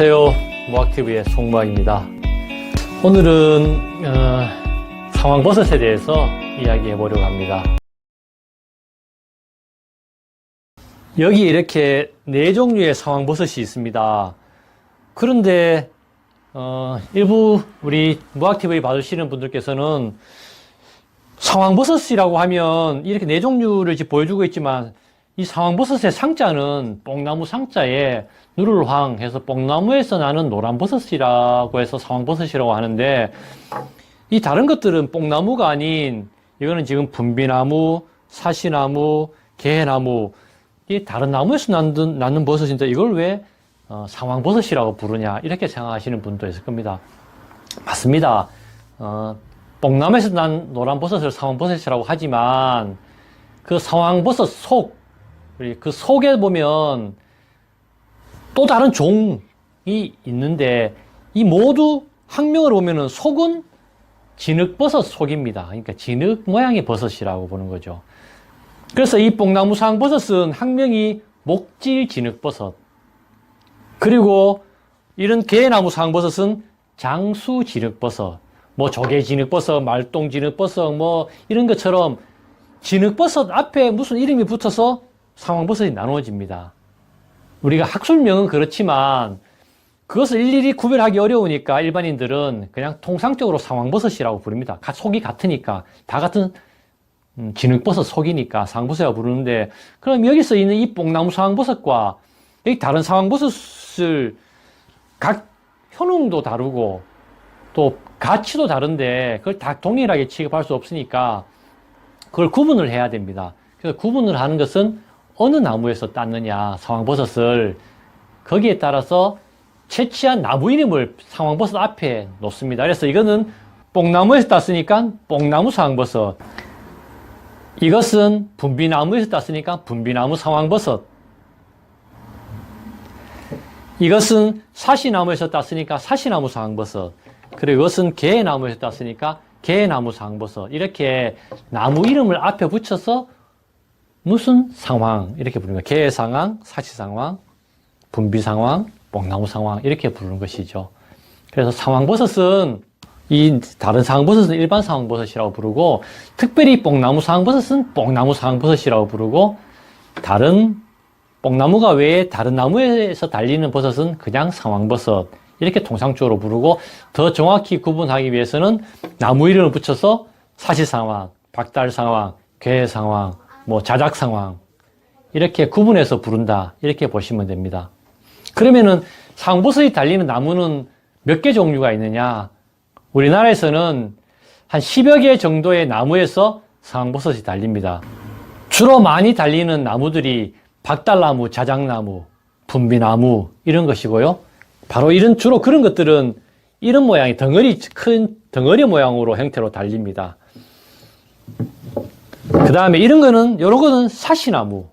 안녕하세요. 모학TV의 송모학입니다. 오늘은 어, 상황버섯에 대해서 이야기해 보려고 합니다. 여기 이렇게 네 종류의 상황버섯이 있습니다. 그런데 어, 일부 우리 무학TV 봐주시는 분들께서는 상황버섯이라고 하면 이렇게 네 종류를 지금 보여주고 있지만 이 상황버섯의 상자는 뽕나무 상자에 누를황 해서 뽕나무에서 나는 노란버섯이라고 해서 상황버섯이라고 하는데 이 다른 것들은 뽕나무가 아닌 이거는 지금 분비나무, 사시나무, 개나무 이 다른 나무에서 낳는, 낳는 버섯인데 이걸 왜 어, 상황버섯이라고 부르냐 이렇게 생각하시는 분도 있을 겁니다. 맞습니다. 어, 뽕나무에서 난 노란버섯을 상황버섯이라고 하지만 그 상황버섯 속, 그 속에 보면 또 다른 종이 있는데 이 모두 학명을 보면은 속은 진흙버섯 속입니다. 그러니까 진흙 모양의 버섯이라고 보는 거죠. 그래서 이 뽕나무 상버섯은 학명이 목질 진흙버섯. 그리고 이런 개나무 상버섯은 장수 진흙버섯. 뭐 조개 진흙버섯, 말똥 진흙버섯, 뭐 이런 것처럼 진흙버섯 앞에 무슨 이름이 붙어서 상황버섯이 나누어집니다. 우리가 학술명은 그렇지만 그것을 일일이 구별하기 어려우니까 일반인들은 그냥 통상적으로 상황버섯이라고 부릅니다. 속이 같으니까 다 같은 음, 진흙버섯 속이니까 상황버섯이라고 부르는데 그럼 여기서 있는 이 뽕나무 상황버섯과 여기 다른 상황버섯을 각 효능도 다르고 또 가치도 다른데 그걸 다 동일하게 취급할 수 없으니까 그걸 구분을 해야 됩니다. 그래서 구분을 하는 것은 어느 나무에서 땄느냐 상황버섯을 거기에 따라서 채취한 나무 이름을 상황버섯 앞에 놓습니다. 그래서 이거는 뽕나무에서 땄으니까 뽕나무 상황버섯. 이것은 분비나무에서 땄으니까 분비나무 상황버섯. 이것은 사시나무에서 땄으니까 사시나무 상황버섯. 그리고 이것은 개나무에서 땄으니까 개나무 상황버섯. 이렇게 나무 이름을 앞에 붙여서 무슨 상황 이렇게 부르는 거예요. 개 상황, 사시 상황, 분비 상황, 뽕나무 상황 이렇게 부르는 것이죠. 그래서 상황버섯은 이 다른 상황버섯은 일반 상황버섯이라고 부르고 특별히 뽕나무 상황버섯은 뽕나무 상황버섯이라고 부르고 다른 뽕나무가 외에 다른 나무에서 달리는 버섯은 그냥 상황버섯 이렇게 통상적으로 부르고 더 정확히 구분하기 위해서는 나무 이름을 붙여서 사시 상황, 박달 상황, 괴 상황, 뭐 자작 상황 이렇게 구분해서 부른다 이렇게 보시면 됩니다. 그러면은 상버섯이 달리는 나무는 몇 개 종류가 있느냐? 우리나라에서는 한 10여 개 정도의 나무에서 상버섯이 달립니다. 주로 많이 달리는 나무들이 박달나무, 자작나무, 분비나무 이런 것이고요. 바로 이런 주로 그런 것들은 이런 모양이 덩어리 큰 덩어리 모양으로 형태로 달립니다. 그 다음에 이런 거는, 요런 거는 사시나무.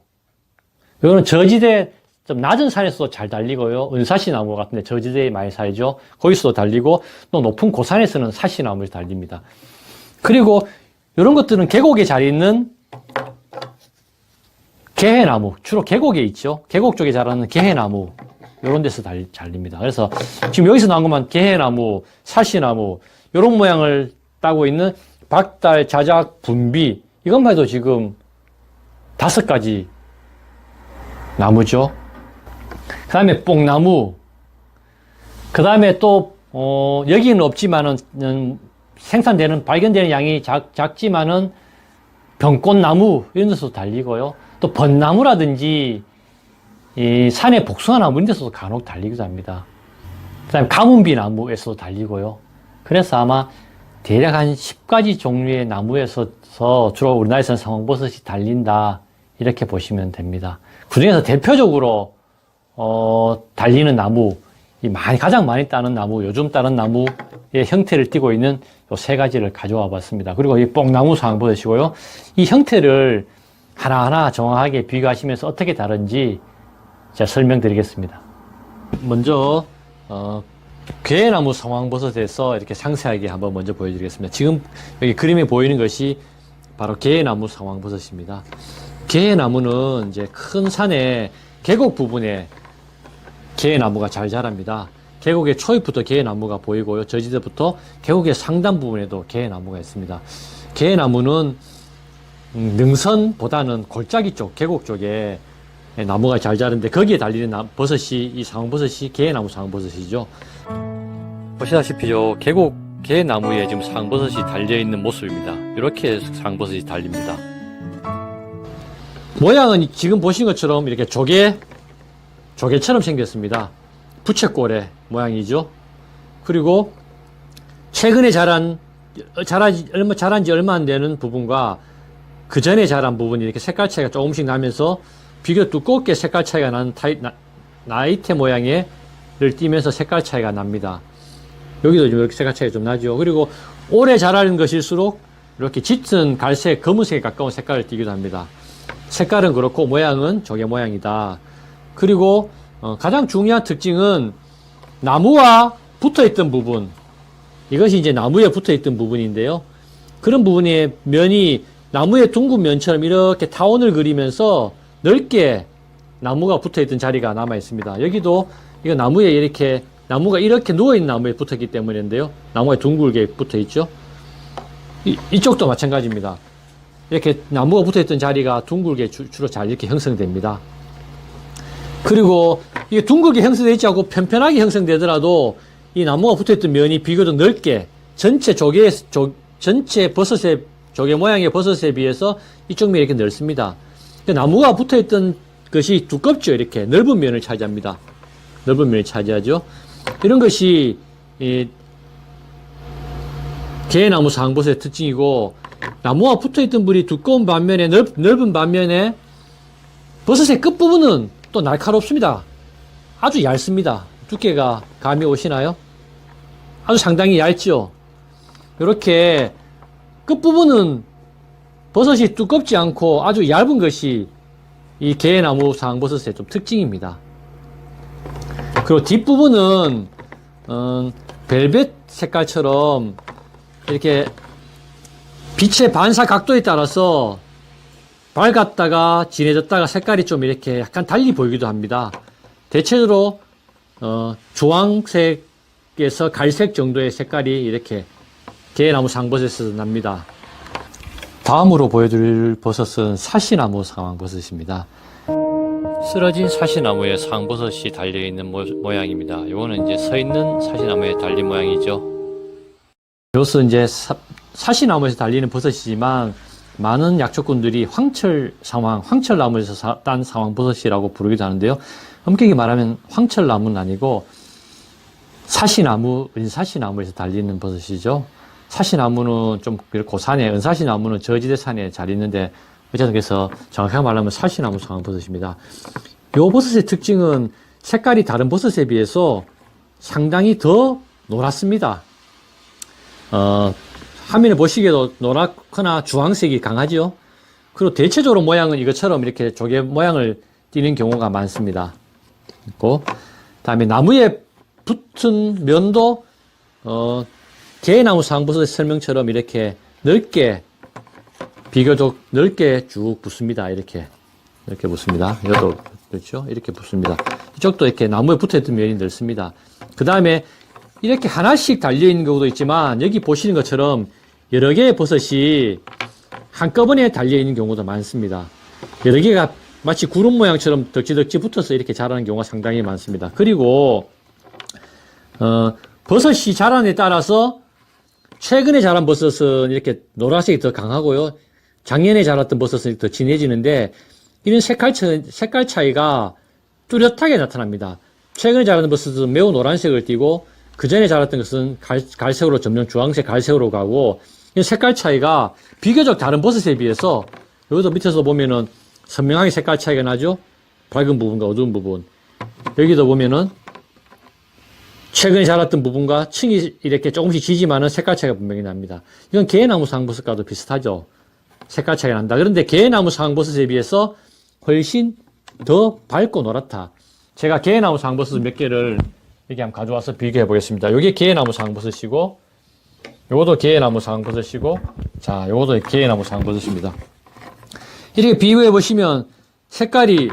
요거는 저지대 좀 낮은 산에서도 잘 달리고요. 은사시나무 같은데 저지대에 많이 살죠. 거기서도 달리고 또 높은 고산에서는 사시나무에 달립니다. 그리고 이런 것들은 계곡에 잘 있는 개해나무. 주로 계곡에 있죠. 계곡 쪽에 자라는 개해나무. 이런 데서 달, 달립니다. 그래서 지금 여기서 나온 것만 개해나무, 사시나무, 이런 모양을 따고 있는 박달, 자작, 분비, 이것만 해도 지금 다섯 가지 나무죠. 그 다음에 뽕나무. 그 다음에 또, 어, 여기는 없지만은, 음, 생산되는, 발견되는 양이 작, 작지만은 병꽃나무, 이런 데서도 달리고요. 또 벚나무라든지, 이 산의 복숭아나무 이런 데서도 간혹 달리기도 합니다. 그 다음에 가문비나무에서도 달리고요. 그래서 아마 대략 한 10가지 종류의 나무에서 주로 우리나라에서는 상황버섯이 달린다. 이렇게 보시면 됩니다. 그 중에서 대표적으로, 어, 달리는 나무, 이 많이, 가장 많이 따는 나무, 요즘 따는 나무의 형태를 띠고 있는 요 세 가지를 가져와 봤습니다. 그리고 이 뽕나무 상황버섯이고요. 이 형태를 하나하나 정확하게 비교하시면서 어떻게 다른지 제가 설명드리겠습니다. 먼저, 어, 괴나무 상황버섯에서 이렇게 상세하게 한번 먼저 보여드리겠습니다. 지금 여기 그림에 보이는 것이 바로 개나무 상황버섯입니다. 개나무는 이제 큰 산의 계곡 부분에 개나무가 잘 자랍니다. 계곡의 초입부터 개나무가 보이고요. 저지대부터 계곡의 상단 부분에도 개나무가 있습니다. 개나무는 음, 능선보다는 골짜기 쪽, 계곡 쪽에 나무가 잘 자는데 거기에 달리는 나- 버섯이 이 상황버섯이 개나무 상황버섯이죠. 보시다시피요 계곡 개나무에 지금 상황버섯이 달려 있는 모습입니다. 이렇게 상황버섯이 달립니다. 모양은 지금 보신 것처럼 이렇게 조개 조개처럼 생겼습니다. 부채꼴의 모양이죠. 그리고 최근에 자란 자라지 얼마 자란 지 얼마 안 되는 부분과 그 전에 자란 부분이 이렇게 색깔 차이가 조금씩 나면서 비교 두껍게 색깔 차이가 나는 타이, 나, 나이테 모양의 를 띠면서 색깔 차이가 납니다. 여기도 좀 이렇게 색깔 차이가 좀 나죠. 그리고 오래 자라는 것일수록 이렇게 짙은 갈색, 검은색에 가까운 색깔을 띠기도 합니다. 색깔은 그렇고 모양은 조개 모양이다. 그리고 어, 가장 중요한 특징은 나무와 붙어있던 부분 이것이 이제 나무에 붙어있던 부분인데요. 그런 부분의 면이 나무의 둥근 면처럼 이렇게 타원을 그리면서 넓게 나무가 붙어있던 자리가 남아 있습니다. 여기도 이거 나무에 이렇게 나무가 이렇게 누워있는 나무에 붙었기 때문인데요. 나무가 둥글게 붙어 있죠. 이, 이쪽도 마찬가지입니다. 이렇게 나무가 붙어있던 자리가 둥글게 주, 주로 잘 이렇게 형성됩니다. 그리고 이게 둥글게 형성되지 않고 편편하게 형성되더라도 이 나무가 붙어있던 면이 비교적 넓게 전체 조개, 조, 전체 버섯의 조개 모양의 버섯에 비해서 이쪽 면이 이렇게 넓습니다. 그 나무가 붙어있던 것이 두껍죠. 이렇게 넓은 면을 차지합니다. 넓은 면을 차지하죠. 이런 것이 이 개나무 상버섯의 특징이고 나무와 붙어있던 불이 두꺼운 반면에 넓, 넓은 반면에 버섯의 끝부분은 또 날카롭습니다. 아주 얇습니다. 두께가 감이 오시나요? 아주 상당히 얇죠. 이렇게 끝부분은 버섯이 두껍지 않고 아주 얇은 것이 이 개나무 상버섯의 좀 특징입니다. 그리고 뒷부분은 음, 벨벳 색깔처럼 이렇게 빛의 반사 각도에 따라서 밝았다가 진해졌다가 색깔이 좀 이렇게 약간 달리 보이기도 합니다. 대체적으로 어, 주황색에서 갈색 정도의 색깔이 이렇게 개나무 상버섯에서 납니다. 다음으로 보여드릴 버섯은 사시나무 상황버섯입니다. 쓰러진 사시나무에 상버섯이 달려있는 모, 양입니다 이거는 이제 서 있는 사시나무에 달린 모양이죠. 이것은 이제 사, 사시나무에서 달리는 버섯이지만 많은 약초꾼들이 황철 상황, 황철나무에서 사, 딴 상황버섯이라고 부르기도 하는데요. 엄격히 말하면 황철나무는 아니고 사시나무, 은사시나무에서 달리는 버섯이죠. 사시나무는 좀 고산에, 은사시나무는 저지대 산에 잘 있는데 어쨌든 그래서 정확하게 말하면 사시나무 상황버섯입니다. 요 버섯의 특징은 색깔이 다른 버섯에 비해서 상당히 더 노랗습니다. 어, 화면에 보시기에도 노랗거나 주황색이 강하죠. 그리고 대체적으로 모양은 이것처럼 이렇게 조개 모양을 띠는 경우가 많습니다. 있고, 다음에 나무에 붙은 면도, 어, 개나무 상버섯의 설명처럼 이렇게 넓게, 비교적 넓게 쭉 붙습니다. 이렇게. 이렇게 붙습니다. 이것도, 그렇죠? 이렇게 붙습니다. 이쪽도 이렇게 나무에 붙어 있던 면이 넓습니다. 그 다음에 이렇게 하나씩 달려있는 경우도 있지만, 여기 보시는 것처럼 여러 개의 버섯이 한꺼번에 달려있는 경우도 많습니다. 여러 개가 마치 구름 모양처럼 덕지덕지 붙어서 이렇게 자라는 경우가 상당히 많습니다. 그리고, 어, 버섯이 데 따라서 최근에 자란 버섯은 이렇게 노란색이 더 강하고요. 작년에 자랐던 버섯은 더 진해지는데 이런 색깔, 차, 색깔 차이가 뚜렷하게 나타납니다. 최근에 자라는 버섯은 매우 노란색을 띠고 그 전에 자랐던 것은 갈, 갈색으로 점점 주황색, 갈색으로 가고 이 색깔 차이가 비교적 다른 버섯에 비해서 여기도 밑에서 보면은 선명하게 색깔 차이가 나죠? 밝은 부분과 어두운 부분. 여기도 보면은 최근에 자랐던 부분과 층이 이렇게 조금씩 지지만은 색깔 차이가 분명히 납니다. 이건 개나무 상버섯과도 비슷하죠. 색깔 차이가 난다. 그런데 개나무 상버섯에 비해서 훨씬 더 밝고 노랗다. 제가 개나무 상버섯 몇 개를 여기 한번 가져와서 비교해 보겠습니다. 이게 개나무 상버섯이고, 요것도 개나무 상버섯이고, 자, 요것도 개나무 상버섯입니다. 이렇게 비교해 보시면 색깔이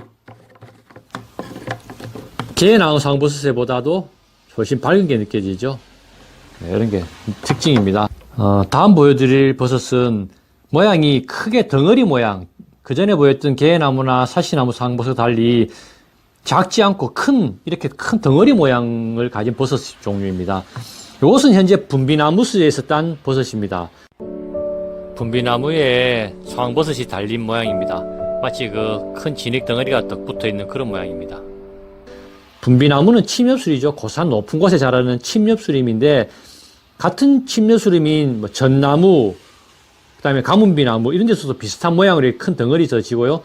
개에 나온 상황버섯에보다도 훨씬 밝은 게 느껴지죠. 네, 이런 게 특징입니다. 어, 다음 보여드릴 버섯은 모양이 크게 덩어리 모양. 그 전에 보였던 개나무나 사시나무 상버섯 달리 작지 않고 큰, 이렇게 큰 덩어리 모양을 가진 버섯 종류입니다. 이것은 현재 분비나무수에서 딴 버섯입니다. 분비나무에 상버섯이 달린 모양입니다. 마치 그 큰 진액 덩어리가 딱 붙어 있는 그런 모양입니다. 분비나무는 침엽수리죠. 고산 높은 곳에 자라는 침엽수림인데 같은 침엽수림인 뭐 전나무, 그 다음에 가문비나무 이런 데서도 비슷한 모양으로 큰 덩어리 져지고요.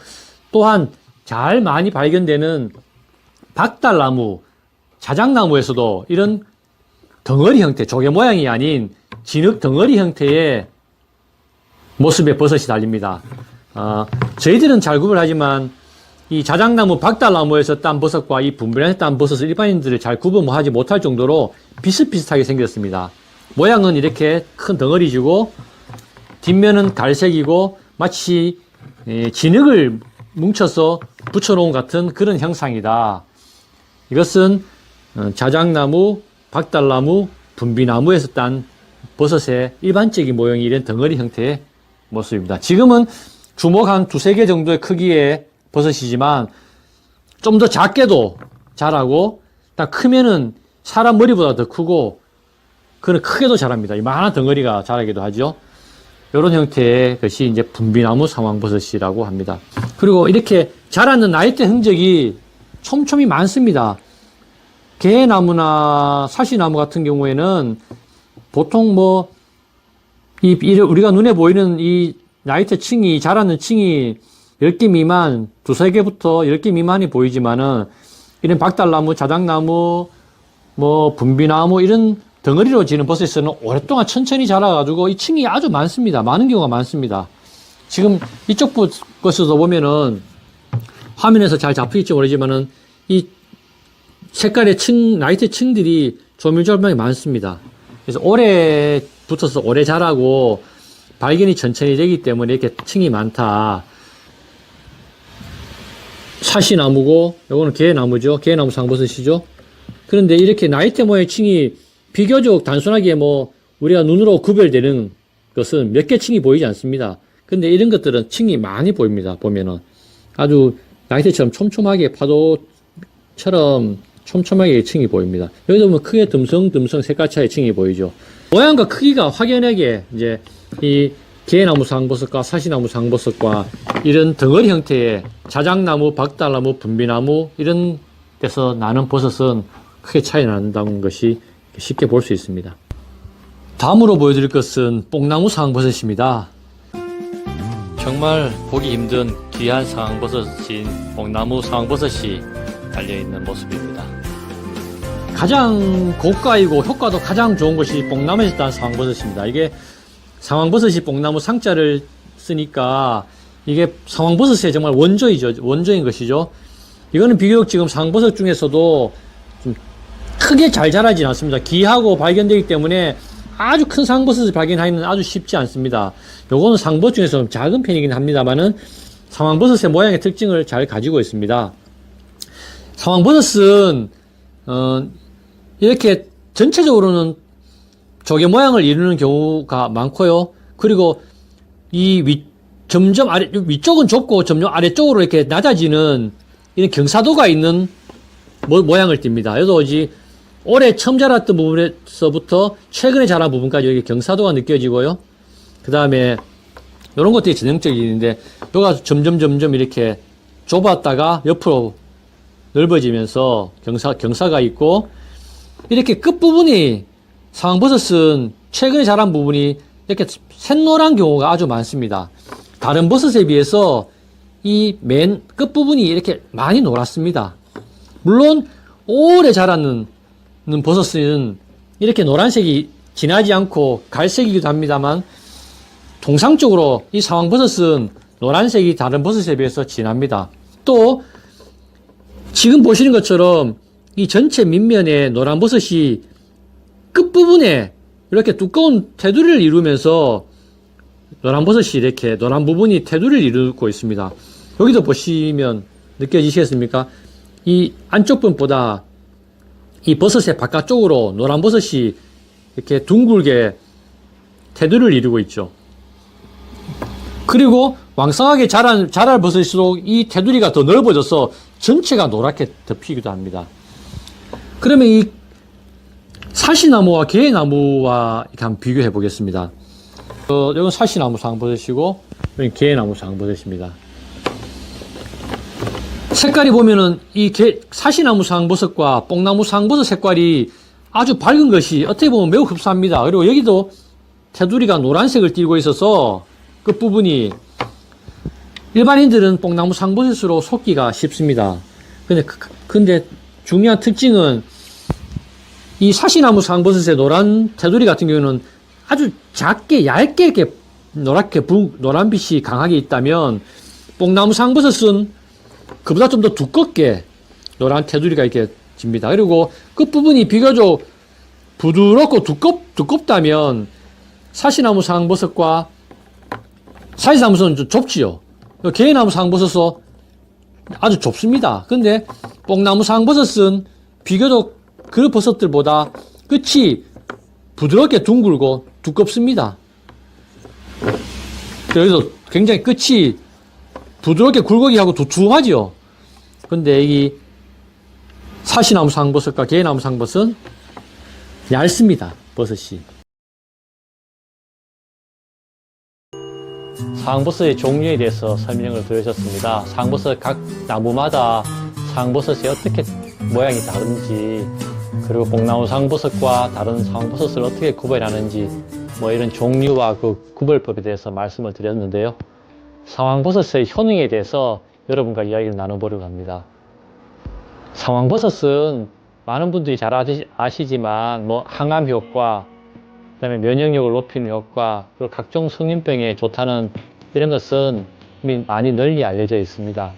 또한 잘 많이 발견되는 박달나무, 자작나무에서도 이런 덩어리 형태, 조개 모양이 아닌 진흙 덩어리 형태의 모습의 버섯이 달립니다. 어, 저희들은 잘 구분하지만 이 자작나무, 박달나무에서 딴 버섯과 이 분변에서 딴 버섯을 일반인들이 잘 구분하지 못할 정도로 비슷비슷하게 생겼습니다. 모양은 이렇게 큰 덩어리지고 뒷면은 갈색이고 마치 예, 진흙을 뭉쳐서 붙여놓은 같은 그런 형상이다. 이것은 어, 자작나무, 박달나무, 분비나무에서 딴 버섯의 일반적인 모형이 이런 덩어리 형태의 모습입니다. 지금은 주먹 한 두세 개 정도의 크기의 버섯이지만 좀 더 작게도 자라고 딱 크면은 사람 머리보다 더 크고 그는 크게도 자랍니다. 이만한 덩어리가 자라기도 하죠. 이런 형태의 것이 이제 분비나무 상황버섯이라고 합니다. 그리고 이렇게 자라는 나이대 흔적이 촘촘히 많습니다. 개나무나 사시나무 같은 경우에는 보통 뭐, 이, 이 우리가 눈에 보이는 이 나이테 층이, 자라는 층이 10개 미만, 두세 개부터 10개 미만이 보이지만은, 이런 박달나무, 자작나무, 뭐, 분비나무, 이런 덩어리로 지는 버섯에서는 오랫동안 천천히 자라가지고 이 층이 아주 많습니다. 많은 경우가 많습니다. 지금 이쪽 것에도 보면은 화면에서 잘 잡힐지 모르지만은 이 색깔의 층, 라이트 층들이 조밀조밀하게 많습니다. 그래서 오래 붙어서 오래 자라고 발견이 천천히 되기 때문에 이렇게 층이 많다. 사시나무고, 요거는 개나무죠. 개나무 상버섯이죠. 그런데 이렇게 나이테 모의 층이 비교적 단순하게 뭐 우리가 눈으로 구별되는 것은 몇 개 층이 보이지 않습니다. 근데 이런 것들은 층이 많이 보입니다. 보면은 아주 나이테처럼 촘촘하게 파도처럼 촘촘하게 층이 보입니다. 여기도 보면 크게 듬성듬성 색깔 차이 층이 보이죠. 모양과 크기가 확연하게 이제 이 개나무 상버섯과 사시나무 상버섯과 이런 덩어리 형태의 자작나무, 박달나무, 분비나무 이런 데서 나는 버섯은 크게 차이 난다는 것이 쉽게 볼 수 있습니다. 다음으로 보여드릴 것은 뽕나무 상버섯입니다. 정말 보기 힘든 귀한 상황버섯인 뽕나무 상황버섯이 달려있는 모습입니다. 가장 고가이고 효과도 가장 좋은 것이 뽕나무에서 딴 상황버섯입니다. 이게 상황버섯이 뽕나무 상자를 쓰니까 이게 상황버섯의 정말 원조이죠. 원조인 것이죠. 이거는 비교적 지금 상황버섯 중에서도 좀 크게 잘 자라진 않습니다. 귀하고 발견되기 때문에 아주 큰 상버섯을 발견하기는 아주 쉽지 않습니다. 요거는 상버 중에서 좀 작은 편이긴 합니다만은 상황버섯의 모양의 특징을 잘 가지고 있습니다. 상황버섯은 어, 이렇게 전체적으로는 조개 모양을 이루는 경우가 많고요. 그리고 이 위, 점점 아래, 위쪽은 좁고 점점 아래쪽으로 이렇게 낮아지는 이런 경사도가 있는 모, 모양을 띱니다. 여기도 오지 올해 처음 자랐던 부분에서부터 최근에 자란 부분까지 여기 경사도가 느껴지고요. 그 다음에 이런 것들이 전형적인데 요가 점점 점점 이렇게 좁았다가 옆으로 넓어지면서 경사 경사가 있고 이렇게 끝 부분이 상황버섯은 최근에 자란 부분이 이렇게 샛노란 경우가 아주 많습니다. 다른 버섯에 비해서 이 맨 끝 부분이 이렇게 많이 노랗습니다. 물론 오래 자라는 버섯은 이렇게 노란색이 진하지 않고 갈색이기도 합니다만 통상적으로 이 상황버섯은 노란색이 다른 버섯에 비해서 진합니다. 또 지금 보시는 것처럼 이 전체 밑면에 노란 버섯이 끝부분에 이렇게 두꺼운 테두리를 이루면서 노란 버섯이 이렇게 노란 부분이 테두리를 이루고 있습니다. 여기도 보시면 느껴지시겠습니까? 이 안쪽 부분보다 이 버섯의 바깥쪽으로 노란 버섯이 이렇게 둥글게 테두리를 이루고 있죠. 그리고 왕성하게 자란, 자랄 버섯일수록 이 테두리가 더 넓어져서 전체가 노랗게 덮이기도 합니다. 그러면 이 사시나무와 개나무와 이렇게 한번 비교해 보겠습니다. 어, 이건 사시나무 상버섯이고, 이건 개나무 상버섯입니다. 색깔이 보면은 이 개, 사시나무 상버섯과 뽕나무 상버섯 색깔이 아주 밝은 것이 어떻게 보면 매우 흡사합니다. 그리고 여기도 테두리가 노란색을 띠고 있어서 끝 부분이 일반인들은 뽕나무 상버섯으로 속기가 쉽습니다. 근데, 그- 근데 중요한 특징은 이 사시나무 상버섯의 노란 테두리 같은 경우는 아주 작게 얇게 이렇게 노랗게 부, 노란빛이 강하게 있다면 뽕나무 상버섯은 그보다 좀 더 두껍게 노란 테두리가 이렇게 집니다. 그리고 끝부분이 비교적 부드럽고 두껍, 두껍다면 사시나무 상버섯과 사시나무는 좀 좁지요. 개나무 상버섯은 아주 좁습니다. 근데 뽕나무 상버섯은 비교적 그 버섯들보다 끝이 부드럽게 둥글고 두껍습니다. 그래서 굉장히 끝이 부드럽게 굴곡이하고 두툼하지요. 근데 이 사시나무 상버섯과 개나무 상버섯은 얇습니다. 버섯이. 상버섯의 종류에 대해서 설명을 드리셨습니다. 상버섯 각 나무마다 상버섯이 어떻게 모양이 다른지 그리고 뽕나무 상버섯과 다른 상버섯을 어떻게 구별하는지 뭐 이런 종류와 그 구별법에 대해서 말씀을 드렸는데요. 상황버섯의 효능에 대해서 여러분과 이야기를 나눠보려고 합니다. 상황버섯은 많은 분들이 잘 아시- 아시지만 뭐 항암 효과, 그다음에 면역력을 높이는 효과, 그리고 각종 성인병에 좋다는 이런 것은 많이 널리 알려져 있습니다.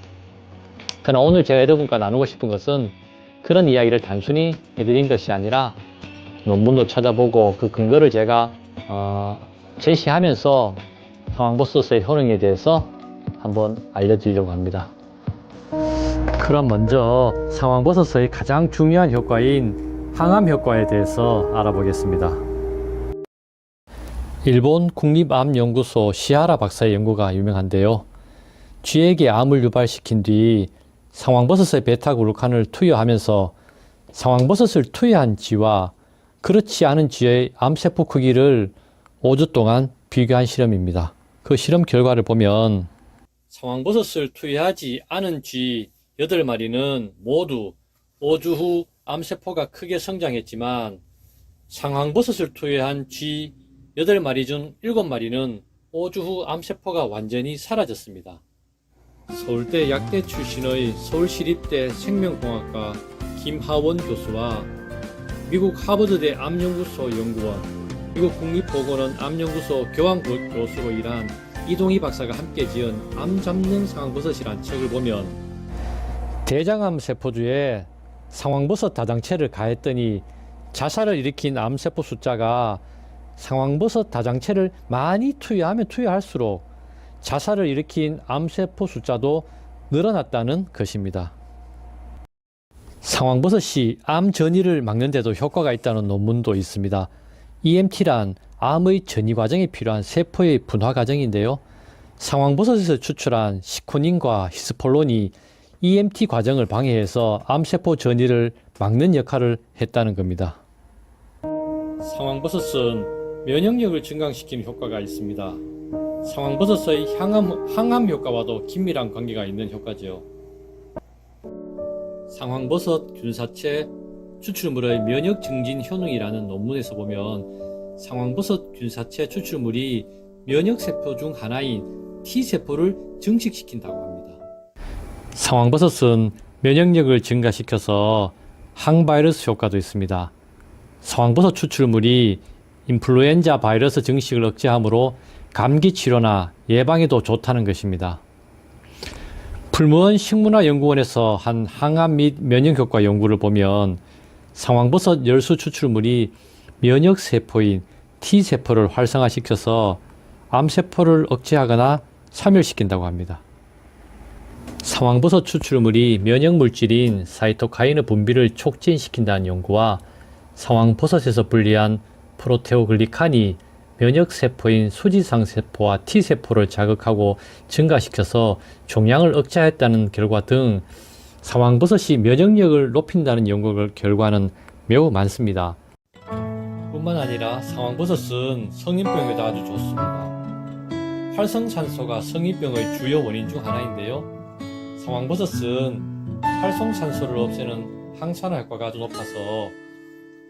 그러나 오늘 제가 여러분과 나누고 싶은 것은 그런 이야기를 단순히 해드린 것이 아니라 논문도 찾아보고 그 근거를 제가 어, 제시하면서 상황버섯의 효능에 대해서 한번 알려드리려고 합니다. 그럼 먼저 상황버섯의 가장 중요한 효과인 항암 효과에 대해서 알아보겠습니다. 일본 국립암연구소 시하라 박사의 연구가 유명한데요. 쥐에게 암을 유발시킨 뒤 상황버섯의 베타글루칸을 투여하면서 상황버섯을 투여한 쥐와 그렇지 않은 쥐의 암세포 크기를 5주 동안 비교한 실험입니다. 그 실험 결과를 보면 상황버섯을 투여하지 않은 쥐 8마리는 모두 5주 후 암세포가 크게 성장했지만 상황버섯을 투여한 쥐 8마리 중 7마리는 5주 후 암세포가 완전히 사라졌습니다. 서울대 약대 출신의 서울시립대 생명공학과 김하원 교수와 미국 하버드대 암연구소 연구원, 미국 국립보건원 암연구소 고- 교수로 일한 이동희 박사가 함께 지은 암 잡는 상황버섯이란 책을 보면 대장암 세포주에 상황버섯 다장체를 가했더니 자살을 일으킨 암세포 숫자가 상황버섯 다장체를 많이 투여하면 투여할수록 자살을 일으킨 암세포 숫자도 늘어났다는 것입니다. 상황버섯이 암 전이를 막는데도 효과가 있다는 논문도 있습니다. EMT란 암의 전이 과정에 필요한 세포의 분화 과정인데요. 상황버섯에서 추출한 시코닌과 히스폴론이 EMT 과정을 방해해서 암세포 전이를 막는 역할을 했다는 겁니다. 상황버섯은 면역력을 증강시키는 효과가 있습니다. 상황버섯의 항암, 항암 효과와도 긴밀한 관계가 있는 효과지요. 상황버섯 균사체 추출물의 면역 증진 효능이라는 논문에서 보면 상황버섯 균사체 추출물이 면역 세포 중 하나인 T세포를 증식시킨다고 합니다. 상황버섯은 면역력을 증가시켜서 항바이러스 효과도 있습니다. 상황버섯 추출물이 인플루엔자 바이러스 증식을 억제하므로 감기 치료나 예방에도 좋다는 것입니다. 풀무원 식문화연구원에서 한 항암 및 면역효과 연구를 보면 상황버섯 열수 추출물이 면역세포인 T세포를 활성화시켜서 암세포를 억제하거나 사멸시킨다고 합니다. 상황버섯 추출물이 면역물질인 사이토카인의 분비를 촉진시킨다는 연구와 상황버섯에서 분리한 프로테오글리칸이 면역세포인 수지상세포와 T세포를 자극하고 증가시켜서 종양을 억제했다는 결과 등 상황버섯이 면역력을 높인다는 연구 결과는 매우 많습니다. 뿐만 아니라 상황버섯은 성인병에도 아주 좋습니다. 활성산소가 성인병의 주요 원인 중 하나인데요. 상황버섯은 활성산소를 없애는 항산화 효과가 아주 높아서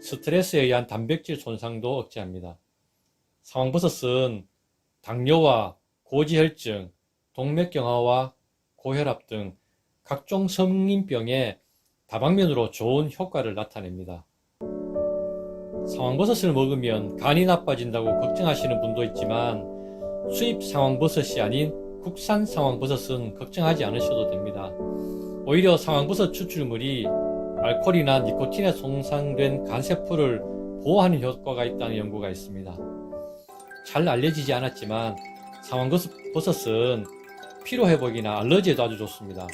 스트레스에 의한 단백질 손상도 억제합니다. 상황버섯은 당뇨와 고지혈증, 동맥경화와 고혈압 등 각종 성인병에 다방면으로 좋은 효과를 나타냅니다. 상황버섯을 먹으면 간이 나빠진다고 걱정하시는 분도 있지만 수입 상황버섯이 아닌 국산 상황버섯은 걱정하지 않으셔도 됩니다. 오히려 상황버섯 추출물이 알코올이나 니코틴에 손상된 간세포를 보호하는 효과가 있다는 연구가 있습니다. 잘 알려지지 않았지만 상황버섯은 피로회복이나 알러지에도 아주 좋습니다.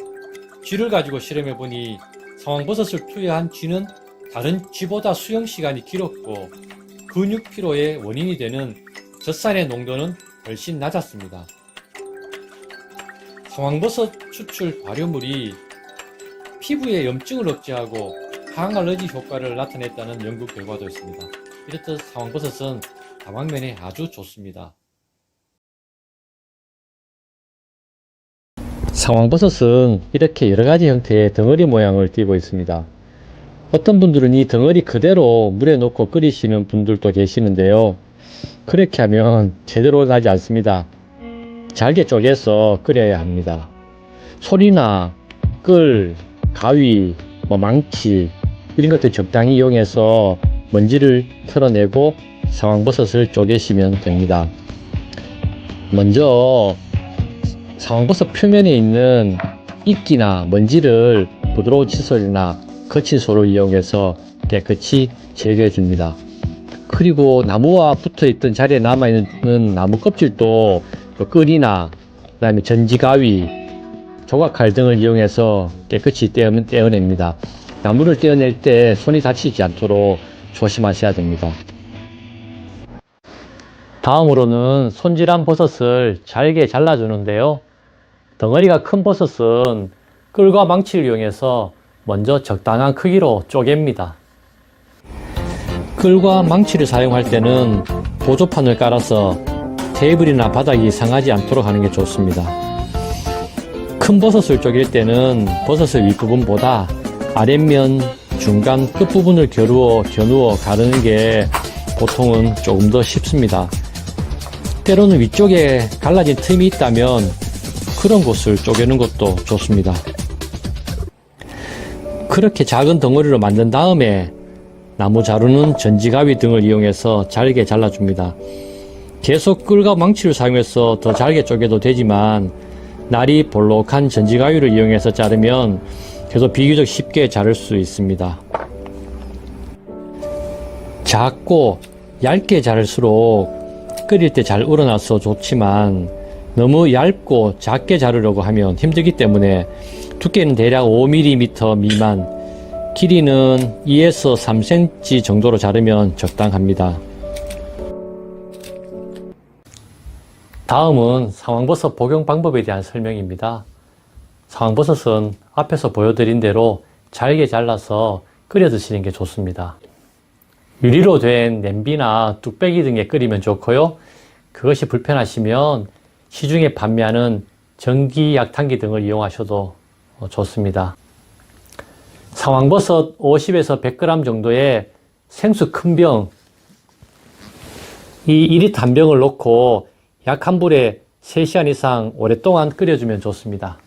쥐를 가지고 실험해 보니 상황버섯을 투여한 쥐는 다른 쥐보다 수영시간이 길었고 근육 피로의 원인이 되는 젖산의 농도는 훨씬 낮았습니다. 상황버섯 추출 발효물이 피부의 염증을 억제하고 항알러지 효과를 나타냈다는 연구 결과도 있습니다. 이렇듯 상황버섯은 다방면에 아주 좋습니다. 상황버섯은 이렇게 여러 가지 형태의 덩어리 모양을 띠고 있습니다. 어떤 분들은 이 덩어리 그대로 물에 넣고 끓이시는 분들도 계시는데요. 그렇게 하면 제대로 나지 않습니다. 잘게 쪼개서 끓여야 합니다. 소리나 끌, 가위, 뭐 망치 이런 것들 적당히 이용해서 먼지를 털어내고 상황버섯을 쪼개시면 됩니다. 먼저 상황버섯 표면에 있는 이끼나 먼지를 부드러운 칫솔이나 거친 소를 이용해서 깨끗이 제거해 줍니다. 그리고 나무와 붙어 있던 자리에 남아 있는 나무 껍질도 그 끌이나 그다음에 전지가위, 조각칼 등을 이용해서 깨끗이 떼어, 떼어냅니다. 나무를 떼어낼 때 손이 다치지 않도록 조심하셔야 됩니다. 다음으로는 손질한 버섯을 잘게 잘라주는데요. 덩어리가 큰 버섯은 끌과 망치를 이용해서 먼저 적당한 크기로 쪼갭니다. 끌과 망치를 사용할 때는 보조판을 깔아서 테이블이나 바닥이 상하지 않도록 하는 게 좋습니다. 큰 버섯을 쪼갤 때는 버섯의 윗부분보다 아랫면, 중간 끝부분을 겨루어 겨누어 가르는 게 보통은 조금 더 쉽습니다. 때로는 위쪽에 갈라진 틈이 있다면 그런 곳을 쪼개는 것도 좋습니다. 그렇게 작은 덩어리로 만든 다음에 나무 자루는 전지가위 등을 이용해서 잘게 잘라줍니다. 계속 끌과 망치를 사용해서 더 잘게 쪼개도 되지만 날이 볼록한 전지가위를 이용해서 자르면 계속 비교적 쉽게 자를 수 있습니다. 작고 얇게 자를수록 끓일 때 잘 우러나서 좋지만 너무 얇고 작게 자르려고 하면 힘들기 때문에 두께는 대략 5mm 미만, 길이는 2에서 3cm 정도로 자르면 적당합니다. 다음은 상황버섯 복용 방법에 대한 설명입니다. 상황버섯은 앞에서 보여드린 대로 잘게 잘라서 끓여 드시는 게 좋습니다. 유리로 된 냄비나 뚝배기 등에 끓이면 좋고요. 그것이 불편하시면 시중에 판매하는 전기 약탕기 등을 이용하셔도 좋습니다. 상황버섯 50에서 100g 정도의 생수 큰 병, 이 1리터 한 병을 넣고 약한 불에 3시간 이상 오랫동안 끓여주면 좋습니다.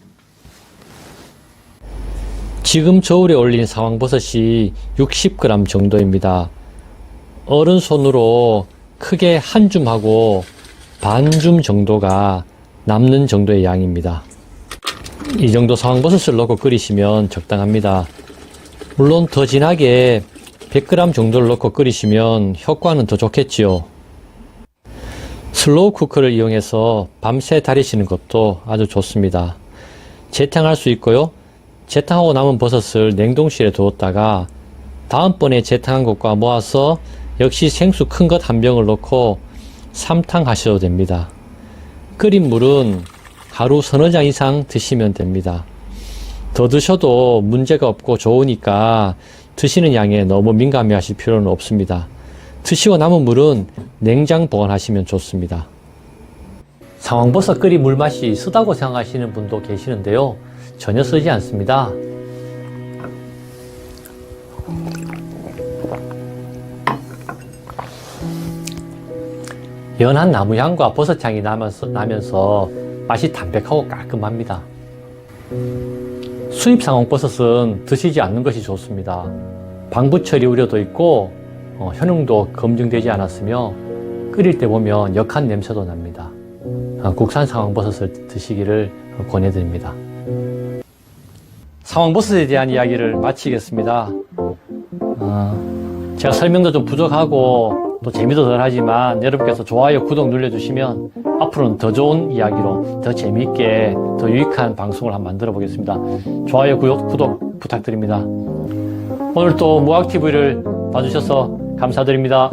지금 저울에 올린 상황버섯이 60g 정도입니다. 어른 손으로 크게 한 줌하고 반줌 정도가 남는 정도의 양입니다. 이 정도 상황버섯을 넣고 끓이시면 적당합니다. 물론 더 진하게 100g 정도를 넣고 끓이시면 효과는 더 좋겠지요. 슬로우 쿠커를 이용해서 밤새 다리시는 것도 아주 좋습니다. 재탕할 수 있고요. 재탕하고 남은 버섯을 냉동실에 두었다가 다음번에 재탕한 것과 모아서 역시 생수 큰 것 한 병을 넣고 삼탕 하셔도 됩니다. 끓인 물은 하루 서너 잔 이상 드시면 됩니다. 더 드셔도 문제가 없고 좋으니까 드시는 양에 너무 민감해 하실 필요는 없습니다. 드시고 남은 물은 냉장 보관하시면 좋습니다. 상황버섯 끓인 물맛이 쓰다고 생각하시는 분도 계시는데요. 전혀 쓰지 않습니다. 연한 나무 향과 버섯 향이 나면서, 나면서 맛이 담백하고 깔끔합니다. 수입 상황 버섯은 드시지 않는 것이 좋습니다. 방부 처리 우려도 있고 어, 효능도 검증되지 않았으며 끓일 때 보면 역한 냄새도 납니다. 아, 국산 상황버섯을 드시기를 권해드립니다. 상황버섯에 대한 이야기를 마치겠습니다. 어, 제가 설명도 좀 부족하고 또 재미도 덜 하지만 여러분께서 좋아요, 구독 눌러주시면 앞으로는 더 좋은 이야기로 더 재미있게 더 유익한 방송을 한번 만들어 보겠습니다. 좋아요, 구독, 구독 부탁드립니다. 오늘 또 무학TV를 봐주셔서 감사드립니다.